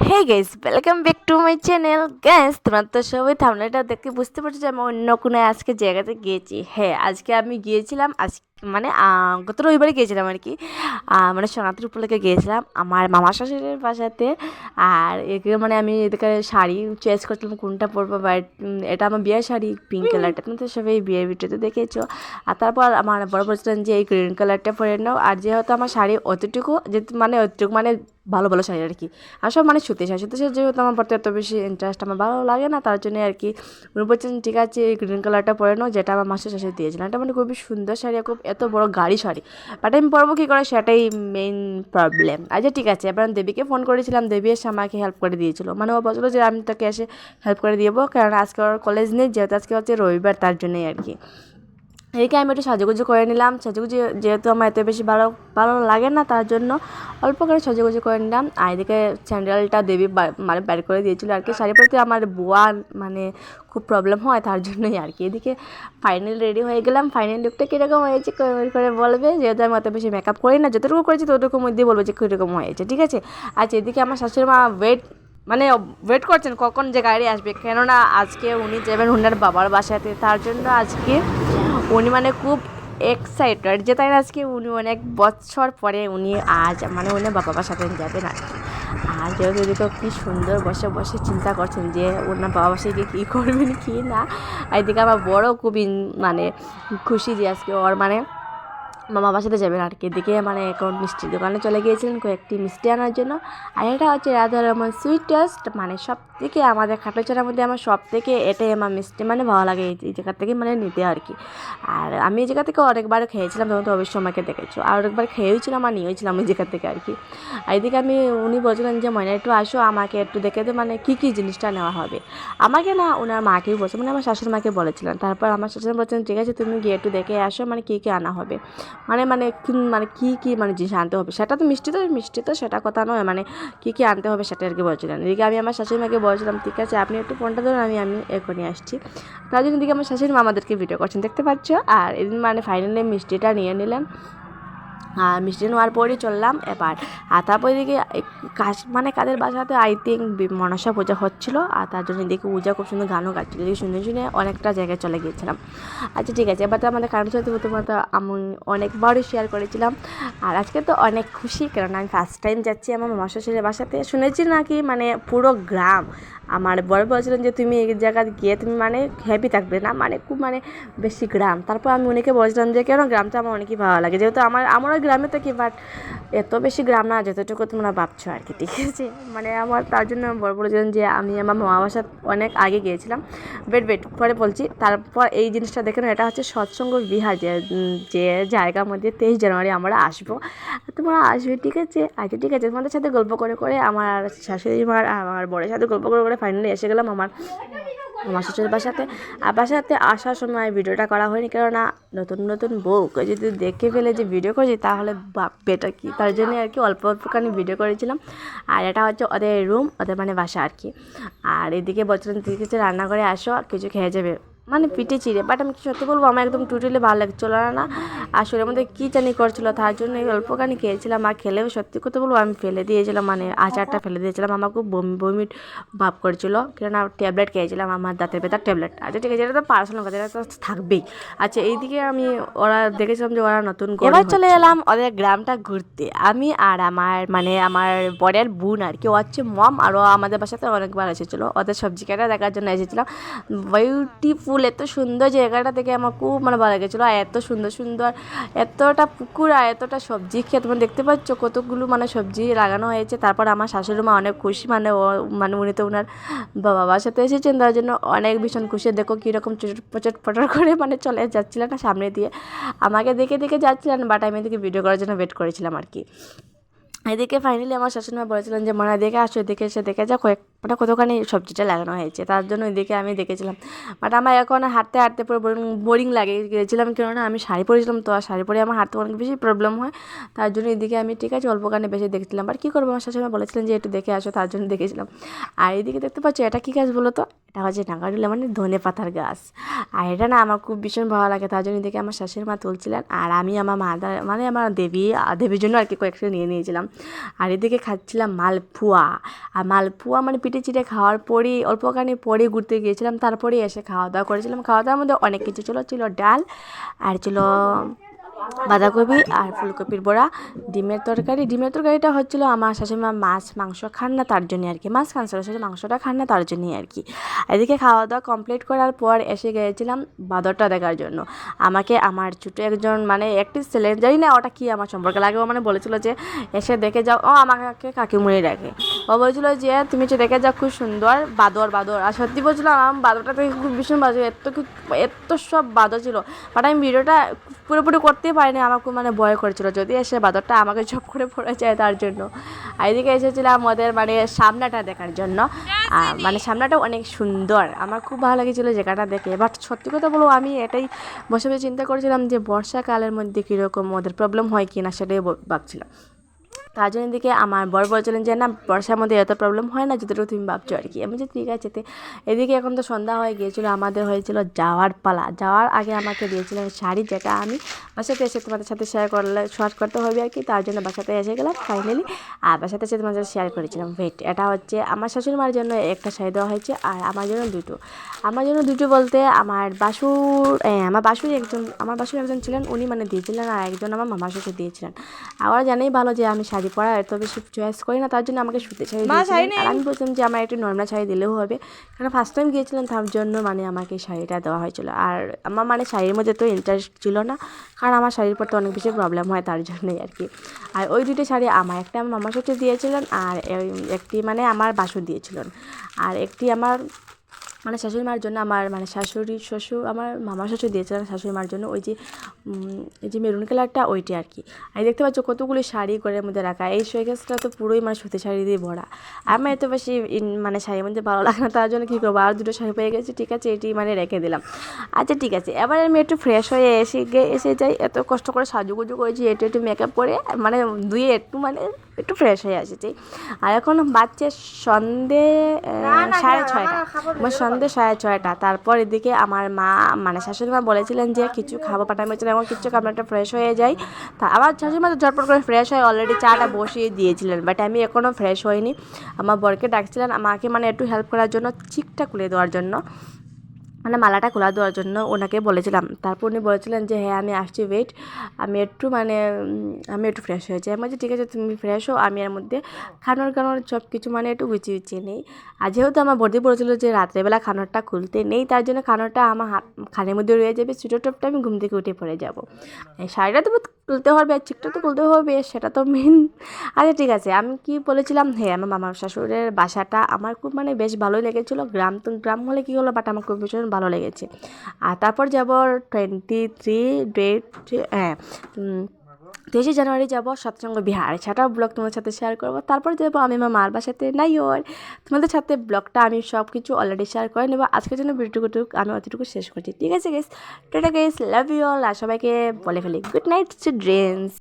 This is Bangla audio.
Hey guys welcome back to my channel guys তোমরা তো সবাই থামনাটা দেখে বুঝতে পারছ যে আমি অন্য কোনো আজকে জায়গাতে গিয়েছি। হ্যাঁ আজকে আমি গিয়েছিলাম আজ মানে গত রবিবারে গিয়েছিলাম আর কি। মানে সনাতন উপলক্ষে গিয়েছিলাম আমার মামা শাশুড়ির বাসাতে। আর এগুলো মানে আমি এদিকে শাড়ি চয়েস করছিলাম কোনটা পরবো বাট এটা আমার বিয়ের শাড়ি পিঙ্ক কালারটা তুমি তো সবাই বিয়ের ভিডিওতে দেখেছ। আর তারপর আমার বড় বলছিলেন যে এই গ্রিন কালারটা পরে নাও। আর যেহেতু আমার শাড়ি অতটুকু যে মানে অতটুকু মানে ভালো ভালো শাড়ি আর কি আর সব মানে সুতি শাড়ি সুতি শাড়ি যেহেতু আমার পড়তে এত বেশি ইন্টারেস্ট আমার ভালো লাগে না, তার জন্য আর কি উনি বলছেন, ঠিক আছে, এই গ্রিন কালারটা পরে নাও, যেটা আমার মাসের শাশুড়ি দিয়েছিলেন এটা মানে খুবই সুন্দর শাড়ি খুব এত বড় গাড়ি শাড়ি। বাট আমি পরবো কী করে, সেটাই মেইন প্রবলেম আচ্ছা ঠিক আছে, এবার আমি দেবীকে ফোন করেছিলাম, দেবী এসে আমাকে হেল্প করে দিয়েছিল। মানে ও বলছিলো যে, আমি তাকে এসে হেল্প করে দিয়েবো কারণ আজকে ওর কলেজ নেই, যেহেতু আজকে হচ্ছে রবিবার, তার জন্যই আর কি এদিকে আমি একটু সাজুগুজু করে নিলাম। সাজুগুজু যেহেতু আমার এত বেশি ভালো ভালো লাগে না তার জন্য অল্প করে সাজুগুজু করে নিলাম। আর এদিকে স্যান্ডেলটা দেবী মানে বের করে দিয়েছিল আর কি। শাড়ি পরতে আমার বোয়ার মানে খুব প্রবলেম হয় তার জন্যই আর কি। এদিকে ফাইনাল রেডি হয়ে গেলাম। ফাইনাল লুকটা কীরকম হয়েছে করে বলবে। যেহেতু আমি অত বেশি মেকআপ করি না, যতটুকু করেছি ততটুকু মধ্যে বলব যে কীরকম হয়েছে, ঠিক আছে? আচ্ছা এদিকে আমার শাশুড়ি মা ওয়েট মানে ওয়েট করছেন কখন যে গাড়ি আসবে? কেননা আজকে উনি যাবেন ওনার বাবার বাসাতে। তার জন্য আজকে উনি মানে খুব এক্সাইটেড যে তাই আজকে উনি অনেক বছর পরে উনি আজ মানে উনি বাবা সাথে যাবেন আর কি। আর যেহেতু এদিকে কী সুন্দর বসে বসে চিন্তা করছেন যে ওনার বাবা বাসায় গিয়ে কী করবেন কী না এদিকে আমার বড়ো খুবই মানে খুশি যে আজকে ওর মানে মামা বাসাতে যাবেন আর কি। এদিকে মানে এখন মিষ্টির দোকানে চলে গিয়েছিলেন কয়েকটি মিষ্টি আনার জন্য। আর এটা হচ্ছে রাধা রহমান সুইটেস্ট মানে সব থেকে আমাদের খাটোচারার মধ্যে আমার সব থেকে এটাই আমার মিষ্টি মানে ভালো লাগে এই জায়গা থেকে মানে নিতে আর কি। আর আমি এই জায়গা থেকে অনেকবার খেয়েছিলাম, তখন তো অবশ্যই আমাকে দেখেছ। আর অনেকবার খেয়েওছিলাম আর নিয়েছিলাম ওই জায়গা থেকে আর কি। আর এদিকে আমি উনি বলছিলেন যে, ময়না, একটু আসো, আমাকে একটু দেখে দে মানে কী কী জিনিসটা নেওয়া হবে? আমাকে না ওনার মাকেই বলছে মানে আমার শাশুড়ি মাকে বলেছিলেন। তারপর আমার শাশুড়ি বলছেন, ঠিক আছে, তুমি গিয়ে একটু দেখে আসো মানে কী কী আনা হবে? মানে মানে মানে কী কী মানে জিনিস আনতে হবে? সেটা তো মিষ্টি তো মিষ্টি তো, সেটা কথা নয়। মানে কী কী আনতে হবে সেটা আর কি বলছিলেন এদিকে আমি আমার শাশুড়ি মাকে বলছিলাম, ঠিক আছে, আপনি একটু ফোনটা ধরুন, আমি আমি এখনই আসছি। তার জন্য এদিকে আমার শাশুড়ি মা আমাদেরকে ভিডিও করছেন, দেখতে পাচ্ছ? আর এদিন মানে ফাইনালি মিষ্টিটা নিয়ে নিলেন। আর মিষ্টি নেওয়ার পরই চললাম এবার। আর তারপর এক- কাশ মানে কাদের বাসাতে আই থিঙ্ক মনসা পূজা হচ্ছিল। আর তার জন্য দেখি পূজা খুব সুন্দর গানও গাচ্ছিলো। দেখি শুনে শুনে অনেকটা জায়গায় চলে গিয়েছিলাম। আচ্ছা ঠিক আছে। এবার তো আমাদের কারণ সাথে প্রথমত আমি অনেকবারই শেয়ার করেছিলাম। আর আজকে তো অনেক খুশি, কারণ আমি ফার্স্ট টাইম যাচ্ছি আমার মামা শ্বশুরের বাসাতে। শুনেছি নাকি মানে পুরো গ্রাম। আমার বড় বলছিলেন যে, তুমি এই জায়গায় গিয়ে তুমি মানে হ্যাপি থাকবে না। মানে খুব মানে বেশি গ্রাম। তারপর আমি অনেকে বলছিলাম যে, কেন গ্রামটা আমার অনেকই ভালো লাগে? যেহেতু আমার আমরা গ্রামে থাকি বাট এত বেশি গ্রাম না, যতটুকু তোমরা ভাবছ আর কি, ঠিক আছে? মানে আমার, তার জন্য বড় বলেছিলেন যে আমি আমার মামা বাসা অনেক আগে গিয়েছিলাম। বেট বেট পরে বলছি, তারপর এই জিনিসটা দেখে এটা হচ্ছে সৎসঙ্গ বিহার, যে যে জায়গার মধ্যে তেইশ জানুয়ারি আমরা আসব। তোমরা আসবে, ঠিক আছে? আচ্ছা ঠিক আছে, তোমাদের সাথে গল্প করে করে আমার শাশুড়ি মার আমার বড়ের সাথে গল্প করে করে ফাইনালি এসে গেলাম আমার আমার শ্বশুর বাসাতে। আর বাসাতে আসার সময় ভিডিওটা করা হয়নি, কেননা নতুন নতুন বউকে যদি দেখে ফেলে যে ভিডিও করেছি, তাহলে বেটা কি? তার জন্য আর কি অল্প অল্পখানি ভিডিও করেছিলাম। আর এটা হচ্ছে ওদের রুম, ওদের মানে বাসা আর কি। আর এদিকে বলছিলাম, তুই কিছু রান্না করে আসো, কিছু খেয়ে যাবে। মানে পিঠে চিড়ে বাট আমি সত্যি বলব আমার একদম টুটিলে ভালো লাগছিল না না। আর শরীরের মধ্যে কী জানি করছিল তার জন্য এই অল্পখানি খেয়েছিলাম আর খেলেও সত্যি কথা বলব আমি ফেলে দিয়েছিলাম মানে আচারটা ফেলে দিয়েছিলাম আমার খুব বমি বমি ভাব করছিল। কেননা ট্যাবলেট খেয়েছিলাম আমার দাঁতের ব্যথার ট্যাবলেট আচ্ছা ঠিক আছে এটা তো পার্সোনাল কথা এটা তো থাকবেই। আচ্ছা এইদিকে আমি ওরা দেখেছিলাম যে ওরা নতুন এবার চলে এলাম ওদের গ্রামটা ঘুরতে। আমি আর আমার মানে আমার বরের বোন আর কি ও হচ্ছে মম আর ও আমাদের বাসাতে অনেকবার এসেছিল। ওদের সবজি কাটা দেখার জন্য এসেছিলাম। বিউটিফুল এত সুন্দর জায়গাটা থেকে আমার খুব মানে ভালো লেগেছিলো। আর এত সুন্দর সুন্দর, এতটা পুকুর আর এতটা সবজি খেয়ে তোমরা দেখতে পাচ্ছ কতগুলো মানে সবজি লাগানো হয়েছে। তারপর আমার শাশুড়ি মা অনেক খুশি মানে ও মানে উনি তো ওনার বাবা সাথে এসেছেন, তার জন্য অনেক ভীষণ খুশি। দেখো কীরকম চট পটর করে মানে চলে যাচ্ছিলেন না সামনে দিয়ে। আমাকে দেখে দেখে যাচ্ছিলেন বাট আমি এদিকে ভিডিও করার জন্য ওয়েট করেছিলাম আর কি। এদিকে ফাইনালি আমার শাশুড়ি মা বলেছিলেন যে, মনে, দেখে আসো এদিকে এসে, দেখে যাও, কয়েক ওটা কতখানি সবজিটা লাগানো হয়েছে, তার জন্য এদিকে আমি দেখেছিলাম। বাট আমার এখন হাঁটতে হাঁটতে পুরো বোরিং লাগে। গেছিলাম কেননা আমি শাড়ি পরেছিলাম, তো আর শাড়ি পরে আমার হাঁটতে অনেক বেশি প্রবলেম হয়। তার জন্য এদিকে আমি ঠিক আছে অল্পখানে বেশি দেখছিলাম। বাট কী করব? আমার শাশুড়ি বলেছিলেন যে, একটু দেখে আসো, তার জন্য দেখেছিলাম। আর এদিকে দেখতে পাচ্ছ, এটা কী গাছ বলো তো এটা হচ্ছে নাগারুলা মানে ধনে পাতার গাছ। আর এটা না আমার খুব ভীষণ ভালো লাগে, তার জন্য দেখে আমার শাশুড়ি মা তুলছিলেন। আর আমি আমার মা মানে আমার দেবী, দেবীর জন্য আর কি কয়েকটা নিয়ে নিয়েছিলাম। আর এদিকে খাচ্ছিলাম মালপোয়া। আর মালপুয়া মানে পিঠে চিটে খাওয়ার পরেই, অল্পখানি পরে ঘুরতে গিয়েছিলাম তারপরে এসে খাওয়া দাওয়া করেছিলাম। খাওয়া দাওয়ার মধ্যে অনেক কিছু ছিল ছিল ডাল আর ছিল বাঁধাকপি আর ফুলকপির বড়া, ডিমের তরকারি। ডিমের তরকারিটা হচ্ছিল আমার শাশুড়িমা মাছ, মাংস খান না তার জন্যই আর কি মাছ খান শাশুড়ি মাংসটা খান না তার জন্যই আর কি এদিকে খাওয়া দাওয়া কমপ্লিট করার পর এসে গিয়েছিলাম বাদরটা দেখার জন্য। আমাকে আমার ছোটো একজন মানে একটি ছেলে, জানি না ওটা কি আমার সম্পর্কে লাগে মানে বলেছিল যে এসে দেখে যাও, ও আমাকে কাকিমুড়ি ডাকে ও বলছিল যে তুমি যে দেখে যাও, খুব সুন্দর বাদর বাদর। আর সত্যি বলছিলাম আমার বাদরটা থেকে খুব ভীষণ বাজে। এত এত সব বাদর ছিল। বাট আমি ভিডিওটা পুরোপুরি করতেই পারিনি আমার মানে ভয় করেছিল। যদি এসে বাদরটা আমাকে ঝপ করে পড়ে যায় তার জন্য। এদিকে এসেছিলাম ওদের মানে সামনাটা দেখার জন্য। মানে সামনাটা অনেক সুন্দর। আমার খুব ভালো লেগেছিলো জায়গাটা দেখে। বাট সত্যি কথা বলব আমি এটাই বসে বসে চিন্তা করেছিলাম যে বর্ষাকালের মধ্যে কীরকম ওদের প্রবলেম হয় কি না সেটাই ভাবছিলাম। তার জন্য দিকে আমার বড় বলছিলেন যে, না, বর্ষার মধ্যে এত প্রবলেম হয় না যতটুকু তুমি ভাবছ আর কি। আমি যে ঠিক আছে এদিকে এখন তো সন্ধ্যা হয়ে গিয়েছিল, আমাদের হয়েছিল যাওয়ার পালা। যাওয়ার আগে আমাকে দিয়েছিলেন শাড়ি, যেটা আমি বাসাতে এসে তোমাদের সাথে শেয়ার করলে শেয়ার করতে হবে আর কি। তার জন্য বাসাতে এসে গেলাম ফাইনালি আর বাসাতে এসে তোমাদের শেয়ার করেছিলাম। ওয়েট এটা হচ্ছে আমার শাশুড়ি মার জন্য একটা শাড়ি দেওয়া হয়েছে আর আমার জন্য দুটো। আমার জন্য দুটো বলতে আমার বাসুর আমার বাসুর একজন, আমার বাসুর একজন ছিলেন। উনি মানে দিয়েছিলেন আর একজন আমার মামা শ্বশুর দিয়েছিলেন। আর ওরা জানেই ভালো যে আমি শাড়ি পরা এত বেশি চয়েস করি না তার জন্য আমাকে সুতি শাড়ি আর আমি বলছিলাম যে আমার একটু নর্মাল শাড়ি দিলেও হবে। কারণ ফার্স্ট টাইম গিয়েছিলাম তার জন্য মানে আমাকে শাড়িটা দেওয়া হয়েছিল। আর আমার মানে শাড়ির মধ্যে তো ইন্টারেস্ট ছিল না কারণ আমার শাড়ির পরতে অনেক বেশি প্রবলেম হয় তার জন্যই আর কি। আর ওই দুটো শাড়ি আমার একটা আমার মামা শ্বশুর দিয়েছিলেন আর একটি মানে আমার বাসুর দিয়েছিলেন। আর একটি আমার মানে শাশুড়ি মার জন্য আমার মানে শাশুড়ি শ্বশুর, আমার মামা শ্বশুর দিয়েছিলেন শাশুড়ি মার জন্য ওই যে এই যে মেরুন কালারটা ওইটি আর কি। আর দেখতে পাচ্ছ কতগুলো শাড়ি করে মধ্যে রাখা। এই শোকেসটা তো পুরোই মানে সুতি শাড়ি দিয়ে ভরা। আমার এত বেশি মানে শাড়ির মধ্যে ভালো লাগে না, তার জন্য কী করব? আর দুটো শাড়ি পেয়ে গেছি, ঠিক আছে, এটি মানে রেখে দিলাম। আচ্ছা ঠিক আছে, এবার আমি একটু ফ্রেশ হয়ে এসে গিয়ে এসে যাই। এত কষ্ট করে সাজুগুজু করেছি, একটু একটু মেকআপ করে মানে ধুয়ে একটু মানে একটু ফ্রেশ হয়ে এসেছি আর এখন বাচ্চা সন্ধে সাড়ে ছয়টা। আমার সন্ধে সাড়ে ছয়টা। তারপর এদিকে আমার মা মানে শাশুড়ি মা বলেছিলেন যে কিছু খাব। পাঠানো হয়েছিল। এবং কিছু খাব একটা ফ্রেশ হয়ে যাই। তা আমার শাশুড়ি মা তো ঝটপট করে ফ্রেশ হয়ে অলরেডি চাটা বসিয়ে দিয়েছিলেন বাট আমি এখনও ফ্রেশ হইনি। আমার বরকে ডাকছিলেন আমাকে মানে একটু হেল্প করার জন্য চিকটা খুলে দেওয়ার জন্য। মানে মালাটা খোলা দেওয়ার জন্য ওনাকে বলেছিলাম। তারপর উনি বলেছিলেন যে হ্যাঁ আমি আসছি ওয়েট আমি একটু মানে আমি একটু ফ্রেশ হয়েছি। আমি বলছি, ঠিক আছে, তুমি ফ্রেশ হো আমি এর মধ্যে খানোর খানোর সব কিছু মানে একটু গুছিয়ে গুছিয়ে নেই। আর যেহেতু আমার বর্দি বলেছিল যে, রাত্রেবেলা খানোরটা খুলতে নেই, তার জন্য খানোরটা আমার হাত, খানের মধ্যে রয়ে যাবে। ছোটো টপটা আমি ঘুম থেকে উঠে পড়ে যাব। শাড়িটা তো তুলতে হবে, আর চিকটা তো তুলতে হবে, সেটা তো মেন আচ্ছা ঠিক আছে, আমি কি বলেছিলাম? হ্যাঁ আমার মামার শাশুড়ের বাসাটা আমার খুব মানে বেশ ভালোই লেগেছিলো, গ্রাম তো গ্রাম হলে কী হলো বাট আমার খুব ভীষণ ভালো লেগেছে। আর তারপর যাব টোয়েন্টি থ্রি ডেট হ্যাঁ তেইশে জানুয়ারি যাব সৎসঙ্গ বিহার। সেটা ব্লগ তোমাদের সাথে শেয়ার করব। তারপর যাব আমি আমার মার বাসাতে নাই ওর তোমাদের সাথে ব্লগটা আমি সব কিছু অলরেডি শেয়ার করে নেব। আজকের জন্য ভিডিওটুকু আমি অতটুকু শেষ করছি। ঠিক আছে guys tata guys love you all আর সবাইকে বলে ফেলি গুড নাইট ড্রিমস